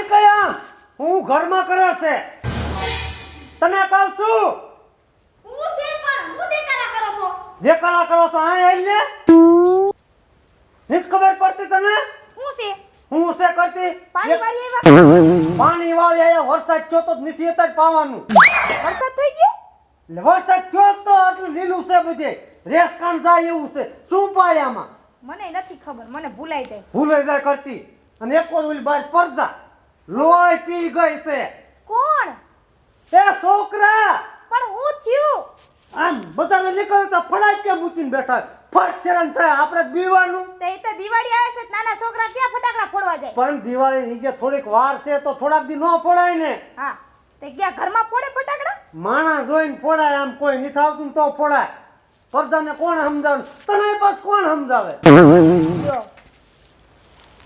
નીકળ્યા? હું ઘરમાં કરે છે. તને કહું છું. હું છે પણ હું દેખાડા કરો છો? જે કરો છો આ આવીને નીત ખબર પડતી તને? હું છે? હું છે કરતી? પાણી વાળી આવ્યા? પાણી વાળી આયા વરસાદ થયો તો નથી હતા જ પાવાનું. વરસાદ થઈ ગયો? વરસાદ થયો તો આટલું લીલું છે બધે. રેસ કામ જાય એવું છે. શું પાયામાં? મને નથી ખબર મને ભૂલાઈ જાય. ભૂલાઈ જાય કરતી. અને એક ઓલી બાર પડદા લોહી પી ગઈ છે. કોણ? એ છોકરા! પણ હું થયું? આમ બધાને નીકળ્યું તો ફડાઈ કે મૂકીને બેઠા? ફટ ચરણ થાય આપણે દીવાનું તે તો દિવાળી આવે છે નાના છોકરા ક્યાં ફટાકડા ફોડવા જાય? પણ દિવાળી નીચે થોડીક વાર છે તો થોડાક દી ન ફોડાય ને. હા તે ક્યાં ઘરમાં ફોડે ફટાકડા? માણસ જોઈને ફોડાય આમ કોઈ નથી આવતું તો ફોડાય. પડદાને કોણ સમજાવે? તને પાસ કોણ સમજાવે?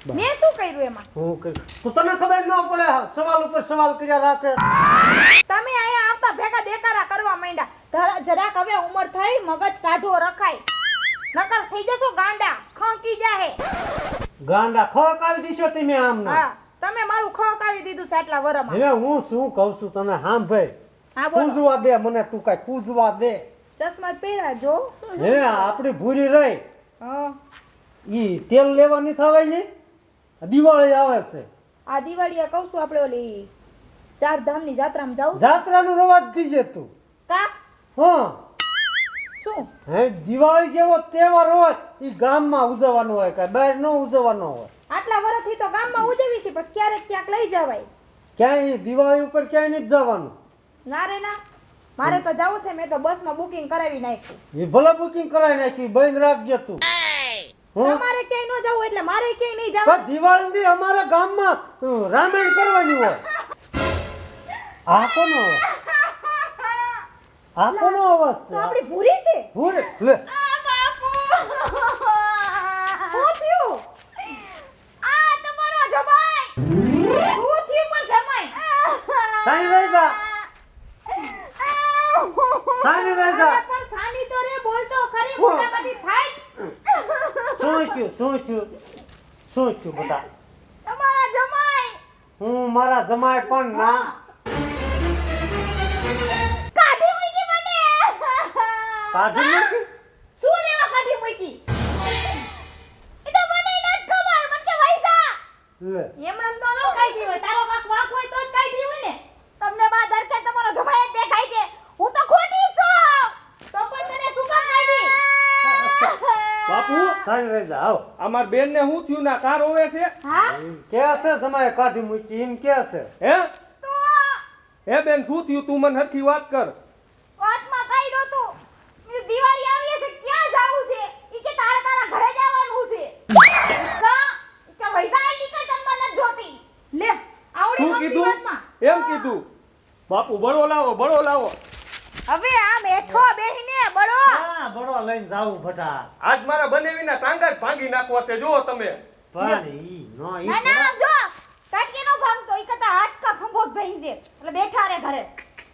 મેં શું કર્યું એમાં? હું કર્યું? તો તને ખબર ન પડે સવાલ ઉપર સવાલ કર્યા રાખે. તમે અહીંયા આવતા ભેગા દેકારા કરવા માંડ્યા. જરાક હવે ઉંમર થઈ મગજ કાઢો રખાય. નકર થઈ જશો ગાંડા ખંકી જાહે. ગાંડા ખોક આવી દીશો તમે આમ હા તમે મારું ખંકાવી દીધું છે આટલા વરમાં. હવે હું શું કહું છું તને? હામ ભાઈ. હા બોલો. દે મને તું કાઈ કૂજવા દે. ચશ્મા જ પહેર્યા જો. હે આપણી ભૂરી રહી. હા. ઈ તેલ લેવાની થવાય ને? દિવાળી આવે છે. આ દિવાળી કહું છું આપણે ઓલી ચાર ધામની જાત્રામાં જાત્રા જાત્રાનો રવાજ દીજે તું. કા? હા. શું? હે દિવાળી જેવો તહેવાર હોય ઈ ગામમાં ઉજવવાનો હોય કે બહાર ન ઉજવવાનો હોય. આટલા વર્ષથી તો ગામમાં ઉજવી છે પછી ક્યારેક ક્યાંક લઈ જવાય. ક્યાંય દિવાળી ઉપર ક્યાંય નથી જવાનું. ના રે ના મારે તો જવું છે મેં તો બસમાં બુકિંગ કરાવી નાખ્યું. એ ભલે બુકિંગ કરાવી નાખ્યું બંધ રાખજે તું? તમારે એટલે મારે ક્યાંય નહીં જવાનું. દિવાળી અમારા ગામમાં રામાયણ કરવાની હોય. આ કોનો? આ કોનો અવાજ છે? આપણી ભૂરી છે? ભૂરી? લે. સાની રહી સાની રહી પણ સાની તો રે બોલતો ખરી? મોટામાંથી ફાઈટ શું થયું શું થયું શું થયું બધા. તમારા જમાઈ. હું મારા જમાય પણ ના. કાઢી મૂકી મને. કાઢી મૂકી? શું લેવા કાઢી મૂકી? એ તો મને ન ખબર મને કે વૈસા લે. એમણમ તો ન કાઢી હોય તારો કાક વાક હોય તો જ કાઢી હોય ને તમને બા દરકે તમારો જમાઈ જ દેખાય છે હું તો ખોટી છું તો પણ તને શું કામ કાઢી બાપુ રહી જા આવ અમાર બેન ને શું થયું? ના કાર હોવે છે? કે છે તમારે કાઢી મૂકી? એમ કે છે? હે? હે બેન શું થયું? તું મને હરખી વાત કર. વાતમાં કઈ નહોતું મેં દિવાળી આવી છે ક્યાં જાવું છે? ઈ કે તારે તારા ઘરે જવાનું છે. કે વૈસા આઈ કે તને નથી જોતી? લે આવડી શું કીધું. એમ કીધું. બાપુ બળો લાવો બળો લાવો. હવે આમ એઠો બેહીને બળો. હા બડો લઈને જાવું ભટા આજ મારા બનેવીના ટાંગા જ ભાંગી નાખવા છે જુઓ તમે. પણ ઈ નો ઈ ના ના આમ જો કાટકીનો ભાંગતો ઈ કતા હાથ કા ખંભો જ દે એટલે બેઠા રે ઘરે.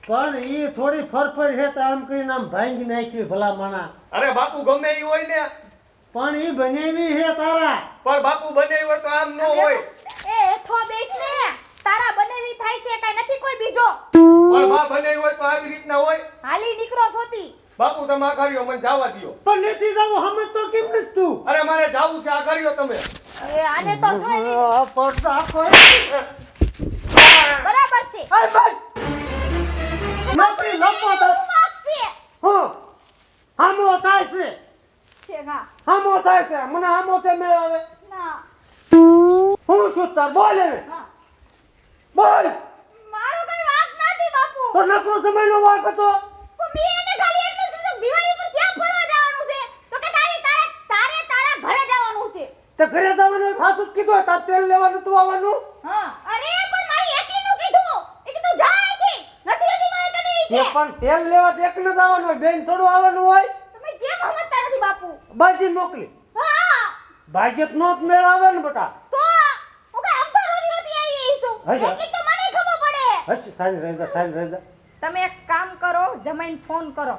પણ ઈ થોડી ફરફર હે તો આમ કરીને આમ ભાંગી નાખી ભલા માણા. અરે બાપુ ગમે એ હોય ને. પણ ઈ બનેવી હે તારા. પણ બાપુ બનેવી હોય તો આમ ન હોય. એ એઠો બેસ ને તારા થાય છે કાઈ નથી કોઈ બીજો? પણ બા બને હોય તો આવી રીતના હોય. હાલી નીકળો સોતી બાપુ તમે આ કર્યો મને જવા દ્યો. પણ નથી જાવું સમજતો કેમ નથી તું? અરે મારે જાવું છે આ કર્યો તમે. એ આને તો જોઈ. આ પડદા કોઈ બરાબર છે. આય ભાઈ! નોકરી લપો તો હા હામો થાય છે. હામો થાય છે. મને હામો તે મેળાવે. ના. હું છું તાર બોલ હા. બોલ! મારો કઈ વાંક નથી બાપુ. તો નકરો સમયનો વાંક હતો. પણ એને ખાલી એટલું જ કીધું દિવાળી પર ક્યાં ફરવા જવાનું છે? તો કે તારે તારે તારે તારા ઘરે જવાનું છે. તે ઘરે જવાનું ખાસું કીધું તાર તેલ લેવા નતું આવવાનું. હા. અરે પણ મારી એકલીનું કીધું. એ કીધું જા અહીંથી. નથી હજી મારે તને ઈ કે પણ તેલ લેવા તો જ આવવાનું હોય બેન થોડું આવવાનું હોય. તમે કેમ સમજતા નથી બાપુ? બાજી મોકલી. હા. બાજી નો જ મેળ આવે ને બેટા. તો હું કઈ આમ તો રોજી રોટી આવી છું હશે. એટલી તો મને ખબર પડે. હશ સારી રહેજા સારી રહેજા. તમે એક કામ કરો જમાઈને ફોન કરો.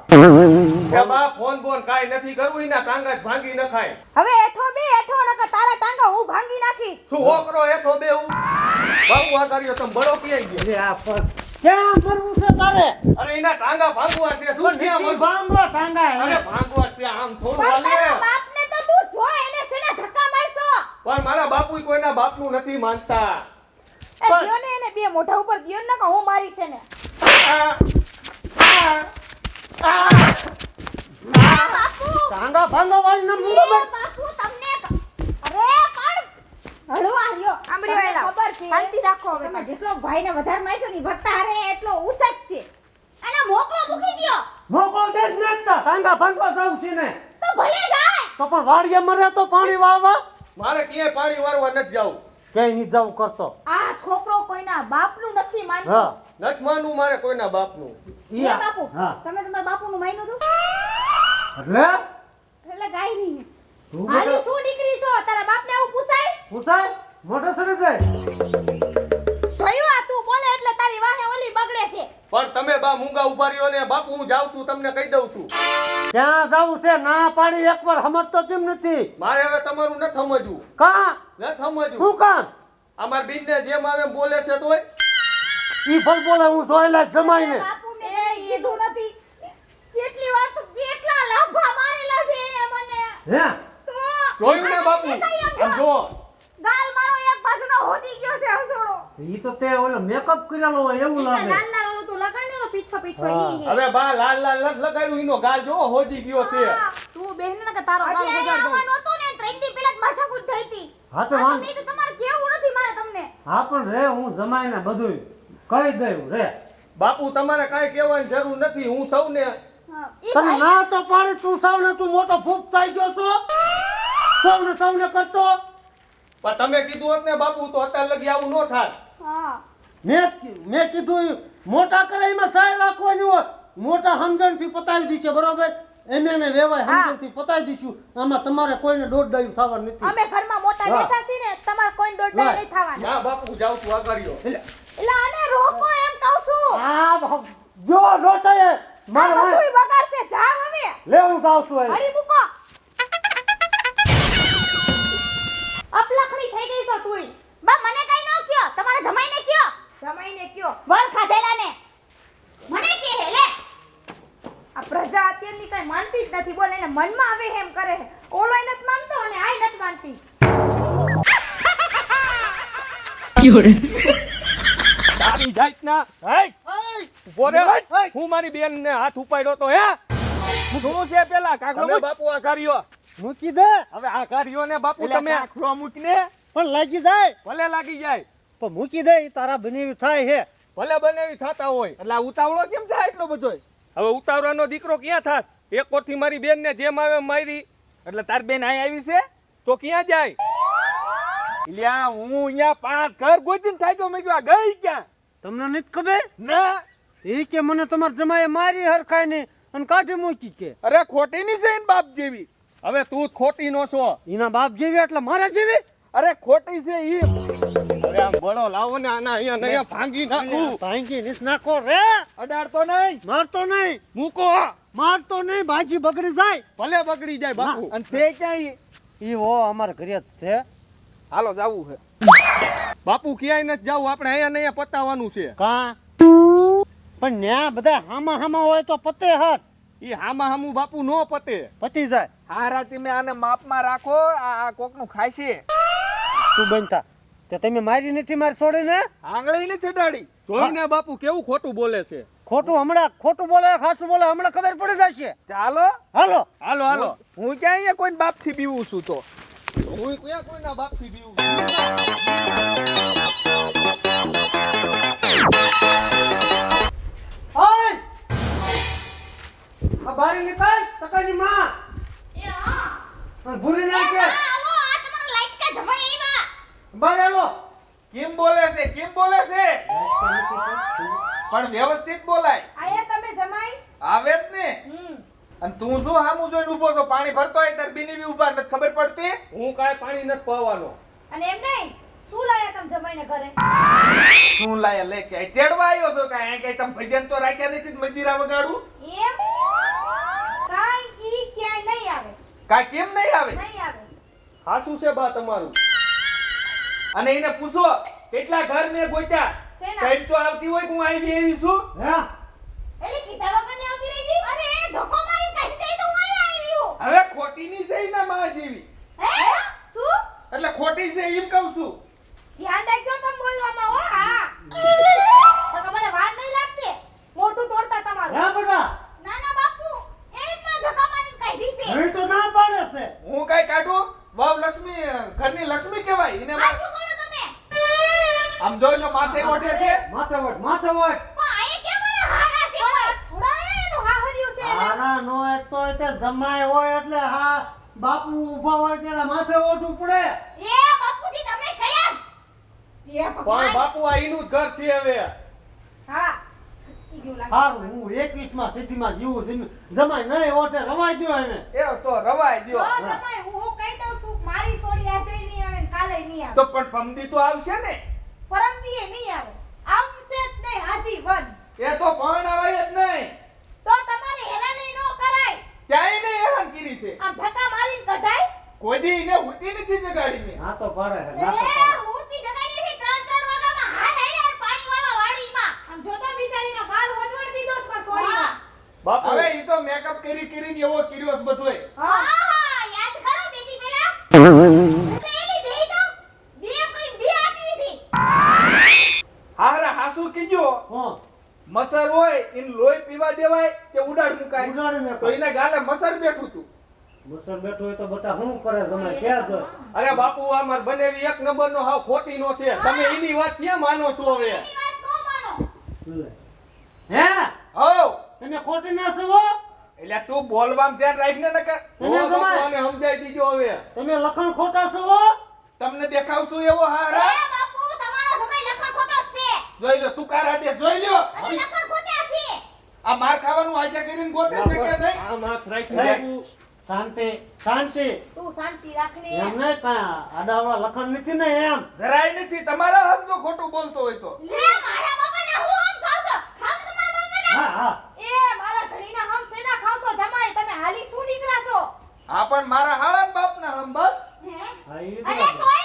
બા ફોન બોન કાઈ નથી કરવું? એના ટાંગા જ ભાંગી નખાય. હવે હેઠો બે હેઠો નકર તારા ટાંગા હું ભાંગી નાખીશ. શું હોકરો હેઠો બેહું બાપુ આ કર્યો તમે બળો ક્યાંય ગયો. અરે આ પર ક્યાં મરવું છે તારે? અરે એના ટાંગા ભાંગવા છે શું ક્યાં મરવું? ભાંગવા ટાંગા અરે ભાંગવા છે આમ થોડું હાલે. બાપને તો તું જો એને શેના ધક્કા મારશો? પણ મારા બાપુ કોઈના બાપનું નથી માનતા. પણ- દ્યો ને એને બે મોઢા ઉપર ગયો ને કે હું મારી છે ને આ બાપુ ટાંગા ભાંગવા વાળી ના મુંડો બાપુ તમને અરે પણ હળવા રહ્યો. આમ રહ્યો એલા. ખબર છે? શાંતિ રાખો હવે. જેટલો ભાઈને વધારે મારશો ને ઈ વધતા એટલો ઉછક છે. અને મોકલો મૂકી દ્યો. મોકળો દેશ નાખતા ટાંગા ભાંગવા જાવ છે ને. તો ભલે જાય. તો પણ વાડીએ મરે તો પાણી વાળવા? મારે ક્યાંય પાણી વાળવા નથી જાવું ક્યાંય નહીં જવું કરતો. આ છોકરો કોઈના બાપનું નથી માનતો. હા. નથી માનવું મારે કોઈના બાપનું. ઈ એ આ- બાપુ હા. તમે તમારા બાપુનું માન્યું હતું? એટલે? એટલે ગાય નહીં. તું બેટા શું દીકરી છો? તારા બાપને આવું પૂછાય? પૂછાય? મોટો સરી જાય. જોયું આ તું બોલે એટલે તારી વાહે ઓલી બગડે છે. પણ તમે બા મૂંગા ઊભા રહ્યો ને બાપુ હું જાઉં છું તમને કહી દઉં છું. ક્યાં જવું છે ના પાડી એકવાર સમજતો કેમ નથી? મારે હવે તમારું ન સમજવું. કા? ન સમજવું. શું કામ? અમાર બેન ને જેમ આવે બોલે છે તોય. ઈ ભલ બોલે હું જોયેલા જમાઈને. બાપુ મેં કીધું નથી. કેટલી વાર તો કેટલા લાફા મારેલા છે મને. હે? જોયું ને બાપુ? આમ જો. જો. ગાલ મારો એક બાજુનો હોદી ગયો છે હસોડો. ઈ તો તે ઓલો મેકઅપ કરેલો હોય એવું લાગે. લાલ લાલ ઓલો તો લગાડેલો પીછો પીછો ઈ અરે હવે બા લાલ લાલ લગાડ્યું એનો ગાલ જો હોજી ગયો છે. તું બેન ને કે તારો ગાલ ગુજાર દે. આવવાનું હતું ને ત્રણ દી પહેલા જ માથાકૂટ થઈ હતી. હા તો આ તો તમારે કેવું નથી મારે તમને? હા પણ રે હું જમાઈને બધું કહી દઉં રે. બાપુ તમારે કાઈ કહેવાની જરૂર નથી હું સૌને. તને ના તો પાડી તું સૌને તું મોટો ફૂફ થઈ ગયો છો? સૌને સૌને કરતો? પણ તમે કીધું હોત ને બાપુ તો અત્યારે લગી આવું ન થાત. મેં મેં કીધું મોટા કરાઈમાં સાય રાખવાની હોય મોટા સમજણથી પતાવી દીશે બરોબર? એને વેવાય. સમજણથી પતાવી દઈશું. આમાં તમારે કોઈને દોઢ ડાયું થવાનું નથી. અમે ઘરમાં મોટા બેઠા છીએ ને તમારે કોઈ દોઢ હા. નહીં થવાનું. ના બાપુ જાઉં છું આ કર્યો એટલે આને રોકો એમ કહું છું. હા જો ડોટાએ મારે આ બગાડશે. જા હવે. લે હું જાઉં છું હરી મૂકો. કયો વળ ખાધેલા ને. મને કે હે લે. આ પ્રજા અત્યારની કઈ માનતી જ નથી. બોલે એને મનમાં આવે એમ કરે છે એ નથી માનતો અને આ નથી માનતી. તારી જાતના હે? ઊભો હું મારી બેન ને હાથ ઉપાડ્યો તો હે? શું છે પેલા કાકડો બાપુ આ કાર્યો મૂકી દે. હવે આ કાર્યો ને બાપુ તમે આખરો મૂકીને. પણ લાગી જાય. ભલે લાગી જાય. પણ મૂકી દે તારા બનેવી થાય છે ભલે બનેવી થતા હોય એટલે ઉતાવળો કેમ થાય એટલો બધો? હવે ઉતાવળાનો દીકરો ક્યાં થાસ એક કોરથી મારી બેન ને જેમ આવે મારી. એટલે તાર બેન અહીં આવી છે? તો ક્યાં જાય? લ્યા હું અહીંયા પાંચ ઘર ગોતીને થાય મેં કીધું આ ગઈ ક્યાં? તમને નથી ખબર? ના. એ કે મને તમારા જમાએ મારી હરખાય ને અને કાઢી મૂકી કે. અરે ખોટી ની છે બાપ જેવી. હવે તું ખોટી નો છો. એના બાપ જેવી એટલે મારા જેવી? અરે ખોટી છે ઈ. અરે આમ બળો લાવો ને આના અહીંયા ને અહીંયા ભાંગી નાખું. ભાંગી નીસ નાખો રે. અડાડતો નહીં. મારતો નહીં. મૂકો. મારતો નહીં ભાજી બગડી જાય. ભલે બગડી જાય બાપુ. અને છે ક્યાં ઈ હો અમારા ઘરે જ છે. હાલો જાવું છે. બાપુ ક્યાંય નથી જાવું? આપણે અહીંયા ને અહીંયા પતાવવાનું છે. કા? પણ ન્યા બધા હામા હામા હોય તો પતે હટ ઈ હામા હામું બાપુ નો પતે. પતી જાય. હારા તમે આને માપમાં રાખો. આ આ કોકનું ખાય છે. તું બનતા. તે તમે મારી નથી મારી છોડીને આંગળી નથી ચડાડી જોઈને બાપુ કેવું ખોટું બોલે છે? ખોટું હમણાં ખોટું બોલે ખાસું બોલે હમણાં ખબર પડી જશે. ચાલો હાલો? હાલો. હાલો હું ક્યાં અહીંયા કોઈ બાપથી બીવું છું તો? હું ક્યાં કોઈના બાપથી બીવું બારી નીકળ તકાની માં. એ હા. ભૂરી બાર કેમ બોલે છે? કેમ બોલે છે? પણ વ્યવસ્થિત બોલાય. આયા તમે જમાઈ? આવે જ ને. હમ. અને તું શું હામું જોઈને ઊભો છો? પાણી ભરતો હોય તાર બીની બી ઊભા નથી ખબર પડતી? હું કાંઈ પાણી નથી પવાનો. અને એમ નહીં શું લાયા તમે જમાઈને ઘરે? શું લાયા? લે કે તેડવા આવ્યો છો કાય કઈ તમે ભજન તો રાખ્યા નથી મંજીરા વગાડું એમ? કાંઈ ઈ ક્યાંય નહીં આવે. કાંઈ કેમ નહીં આવે? નહીં આવે. હાસું છે બા તમારું. અને એને પૂછો કેટલા ઘર મેં ગોત્યા? ટાઈમ તો આવતી હોય કે હું આવી એવી છું? હે. એટલે કીધા વગરની આવતી રહી હતી? અરે એ ધોકો મારી કાઢી દે તો હું આવી આવી હવે ખોટી ની છે ના માં જેવી. હે? શું? એટલે ખોટી છે એમ કહું છું. ધ્યાન રાખજો તમે બોલવામાં હો હા. તો મને વાર નહીં લાગતી? મોટું તોડતા તમારું. હા બેટા. ના ના બાપુ. એને જ મને મારી કાઢી છે. હવે તો ના પાડે છે. હું કઈ કાઢું? વાવ લક્ષ્મી ઘરની લક્ષ્મી કહેવાય. એને જોઈ લો માથે ઓઢે છે. માથે વટ માથે વટ પણ આયા કે મને હારા છે? થોડા એનું હાહર્યું છે. આના નો એક તો એટલે જમાય હોય એટલે હા બાપુ ઊભા હોય ત્યારે માથે ઓઢવું પડે. એ બાપુજી તમે કયા એ ભગવાન. બાપુ આ એનું ઘર છે હવે. હા. હારું હું એકવીસમાં સિદ્ધિમાં જીવું છું. જમાય નહીં ઓઢે રવાય દ્યો એને. એ તો રવાય જો દ્યો જમાઈ, હું હું કહી દઉં છું મારી સોડી આજે નહીં આવે કાલે નહીં આવે. તો પણ પમદી તો આવશે ને. પરમદીએ નહીં આવે આવશે જ નહીં આજીવન એ તો પણ આવાય જ નહીં તો તમારે હેરાની ન કરાય ક્યાંય નહીં હેરાન કરી છે આમ ધક્કા મારીને કઢાય કોઈ દી એને હુતી નથી જગાડી મેં ના તો પાડે છે, એ ના તો પાડે હું તી જગાડી હતી ત્રણ ત્રણ વાગામાં હાલ આઈને અને પાણી વાળવા વાડીમાં આમ જોતો બિચારીનો બાર હોજવડ દીધો છે પણ સોડીનો. હા બાપુ હવે ઈ તો મેકઅપ કરી કરીને એવો કર્યો છે બધોય હા હા યાદ કરો બેટી પેલા હું તો એની બેહી તો બે કરીને બે આપી દીધી હારા હાસુ કીજો હો મસર હોય એને લોહી પીવા દેવાય કે ઉડાડ મુકાય? ઉડાડ મે તો એને ગાલે મસર બેઠું તું. મસર બેઠો હોય તો બટા શું કરે? તમે ક્યાં છો અરે બાપુ આ માર બનેવી એક નંબર નો હાવ ખોટી નો છે. તમે એની વાત ક્યાં માનો છો હવે? હે? હો તમે ખોટી ના છો એટલે તું બોલવામાં ધ્યાન રાખને નકર. તમે સમજાય સમજાઈ દીજો હવે. તમે લખણ ખોટા છો તમને દેખાવશું એવો હારા બાપુ તમારો જમાઈ લખણ ખોટો જ છે જોઈ લો તું કારા દે જોઈ લ્યો. અને લખણ ખોટા છે. આ માર ખાવાનું આજે કરીને ગોતે છે કે નહીં? આ હાથ રાખી હે, શાંતિ શાંતિ. તું શાંતિ રાખની. એમ નહીં કાંઈ આડાવડા લખણ નથી ને એમ? જરાય નથી તમારા સમજો ખોટું બોલતો હોય તો. લે મારા બાપાને હું આમ ખાવ છો? ખાવ તમારા બાપાને? હા હા. એ મારા ધણીના હમ સેના ખાવશો જમાય તમે હાલી શું નીકળ્યા છો? હા પણ મારા હાળા બાપના હમ બસ. હે? અરે બરાબર.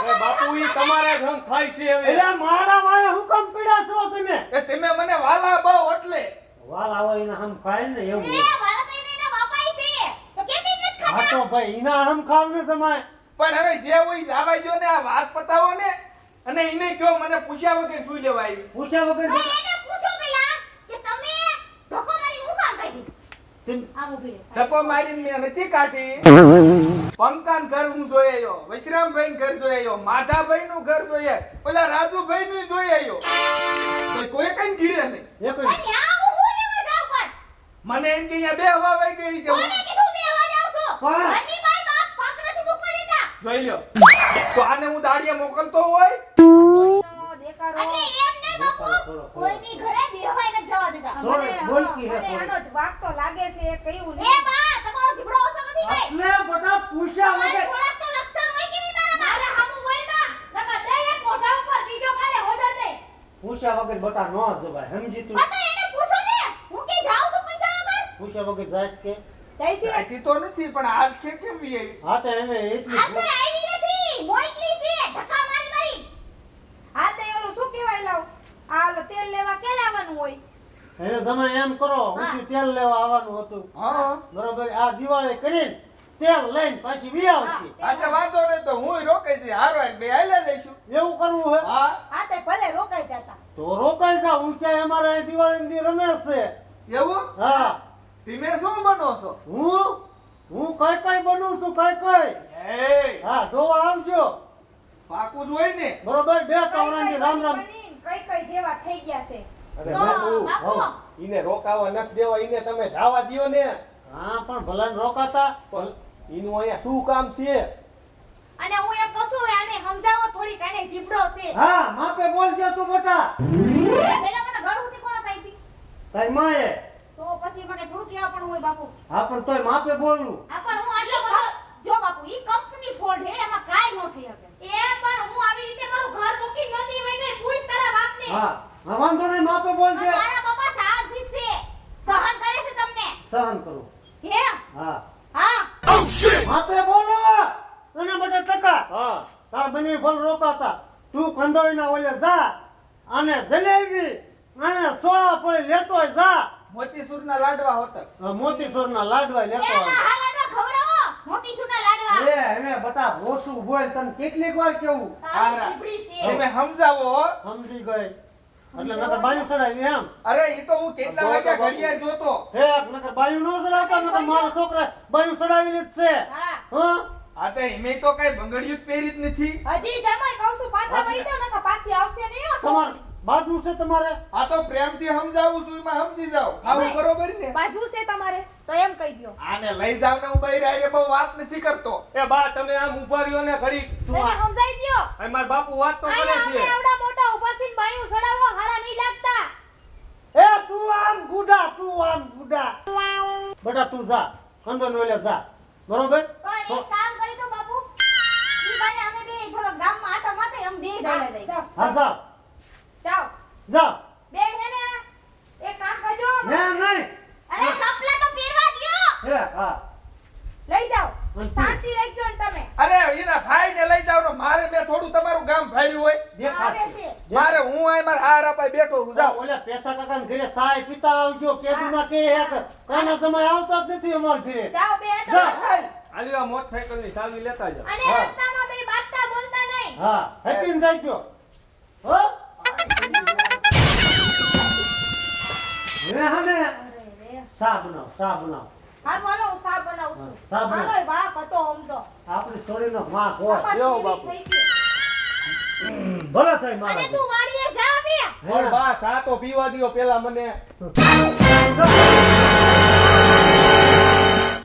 અરે બાપુ ઈ તમારા જ થાય ખાય છે હવે. એટલે મારા વાય હું કામ પીડા છો તમે? એ તમે મને વાલા બહુ એટલે. વાલા હોય ને હમ ખાય ને એવું. એ. વાલા તો એને બાપાઈ છે. તો કેમ ઈ નથી હા ખાતા તો ભાઈ એના હમ ખાવ ને તમારે. પણ હવે જે હોય જાવા જો ને આ વાત પતાવો ને. અને એને કયો મને પૂછ્યા વગર સુઈ જવાય આવી પૂછ્યા વગર એને પૂછો પેલા કે તમે ધક્કો મારી હું કામ કાઢી તેમ- આમ ઊભી રહે ધક્કો મારીને મેં નથી કાઢી. પંકાન ઘર હું જોઈ આવ્યો વૈશ્રામભાઈ ઘર જોઈ આવ્યો માધાભાઈ નું ઘર જોઈએ પેલા રાજુભાઈ નું જોઈ આવ્યો. કોઈ કઈ ગીરે નહીં. મને એમ કે અહીંયા બે હવા વહી ગઈ છે. જોઈ લ્યો. તો આને હું દાડિયા મોકલતો હોય? નો કોઈની ઘરે બે હવાય જવા દેતા. મને મને આનો જ વાક તો લાગે છે કયું એ બા તમારો જીબડો ઓછો નથી ભાઈ એટલે બટા પૂછ્યા વગર થોડાક તો લક્ષણ હોય કે નહીં મારામાં મારા હોય બોલમાં નકર દે એક મોઢા ઉપર બીજો કાલે હોજર દે પૂછ્યા વગર બટા નો જવાય સમજી તું. બટા એને પૂછો ને. હું કે જાઉં છું પૈસા વગર? પૂછ્યા વગર જાય કે? જાય છે. તો નથી પણ હાલ કે કેમ વી આવી હા તો એને એટલી આ તો આવી નથી મોઈકલી છે ધક્કા મારી મારી હા તે ઓલું શું કહેવાય લાવ આ ઓલું તેલ લેવા ક્યારે આવવાનું હોય એને તમે એમ કરો ઊંચું તેલ લેવા આવવાનું હતું. હા. બરોબર આ દિવાળી કરીને તેલ લઈને પાછી વી આવશે. આ વાંધો નહીં તો હું રોકાઈ જઈ હારો હાલ બે હાલ્યા જઈશું. એવું કરવું હોય? હા. હા તે ભલે રોકાઈ જતા. તો રોકાઈ જા ઊંચા અમારે દિવાળી ની રમે છે. એવું? હા. તમે શું બનો છો? હું? હું કઈ કઈ બનું છું કઈ કઈ? એ હા જોવા આવજો. પાકું જ હોય ને. બરોબર બે કવરાની રામ રામ. કઈ કઈ જેવા થઈ ગયા છે. અરે બાપુ બાપુ. ઈને રોકાવા નખ દેવા ઈને તમે જવા દિયો ને. હા પણ ભલન રોકાતા. પણ ઈનું અહીંયા શું કામ છે? અને હું એમ કહું છું આને સમજાવો થોડી કાને જીભડો છે. હા માપે બોલજે તું મોટા. પેલા મને ગળ સુધી કોણ પાઈ હતી તારી માએ. તો પછી મને થોડું કેવા પણ હોય બાપુ? હા પણ તોય માપે બોલનું હા પણ હું આટલો બધો જો બાપુ ઈ કંપની ફોલ્ટ હે એમાં કાઈ ન થઈ શકે. એ પણ હું. આવી રીતે મારું ઘર મૂકી નતી વઈ ગઈ પૂછ તારા બાપને હા. વાંધો નહીં માપે બોલજે. મારા બાપા સાથી છે. સહન કરે છે તમને. સહન કરું. હે. હા. હા માપે બોલો. અને બટા ટકા. હા. તાર બની ફળ રોકાતા તું ખંડોઈના ઓલે જા અને જલેબી અને સોળા પડી લેતો જા. મોતીસૂરના લાડવા હોતા મોતીસોરના લાડવા લેતો મોતીસૂર ના હા લાડવા ખવડાવો મોતીસૂરના લાડવા. એ એને બટા ઓછું બોલ તને કેટલીક વાર કેવું? આરા. તમે સમજાવો હો. સમજી ગઈ. એટલે નકર બાયું ચડાવી એમ. અરે ઈ તો હું કેટલા વાગ્યા ઘડિયાળ જોતો? હે નકર બાયું નો ચડાવતા નકર મારા છોકરા બાયું ચડાવીને જ છે. હા. હા? આ તો એમે તો કઈ બંગડિયું જ પહેરી જ નથી. હજી જમાઈ કહું છું પાછા વળી દો નકર પાછી આવશે નહીં. તમાર બાજુ છે તમારે? આ તો પ્રેમથી સમજાવું છું એમાં સમજી જાવ આવું બરોબર ને? બાજુ છે તમારે તો એમ કહી દ્યો. આને લઈ જાવ ને હું બહાર આવીને બહુ વાત નથી કરતો. એ બા તમે આમ ઊભા રહ્યો ને ઘડી એને સમજાઈ દ્યો. એ મારા બાપુ વાત તો કરે છે. આવડા મોટા ઊભા છે બાયું સડાવો હારા નહીં લાગતા. એ તું આમ ગુડા તું આમ ગુડા. બેટા તું જા. અંદર નો જા. બરોબર? પણ એક કામ કરી દો બાપુ. ઈ બાને અમે બે થોડો ગામમાં આટા માટે અમે બે ગયેલા જઈએ હા જા. જાઓ જા. બે હે ને એક કામ કરજો. ના નહીં. અરે સપલા તો પહેરવા દયો. હે હા. લઈ જાઓ. શાંતિ રાખજો ને તમે. અરે એના ભાઈ ને લઈ જાવ ને મારે મેં થોડું તમારું ગામ ભાડ્યું હોય. મારે હું આ માર હારા અપાઈ બેઠો છું જાઓ. ઓલે પેથા કાકાના ઘરે સાય પીતા આવજો કેદુના કે હે કાના સમય આવતા જ નથી અમાર ઘરે. જાઓ બે આલી આ મોટરસાઇકલની ચાવી લેતા જાઓ. અને હા. રસ્તામાં બે બાતતા બોલતા નહીં. હા હેપીન જાયજો. હો? રે હમે. સા બનાવ સા હું સા બનાવું છું. સા બનાવ. બાપ હતો આમ તો. આપણી છોડીનો માં હોય. અમાર બાપુ. ભલે થાય અને તું વાડીએ જા બે. સા તો પીવા દિયો પેલા મને.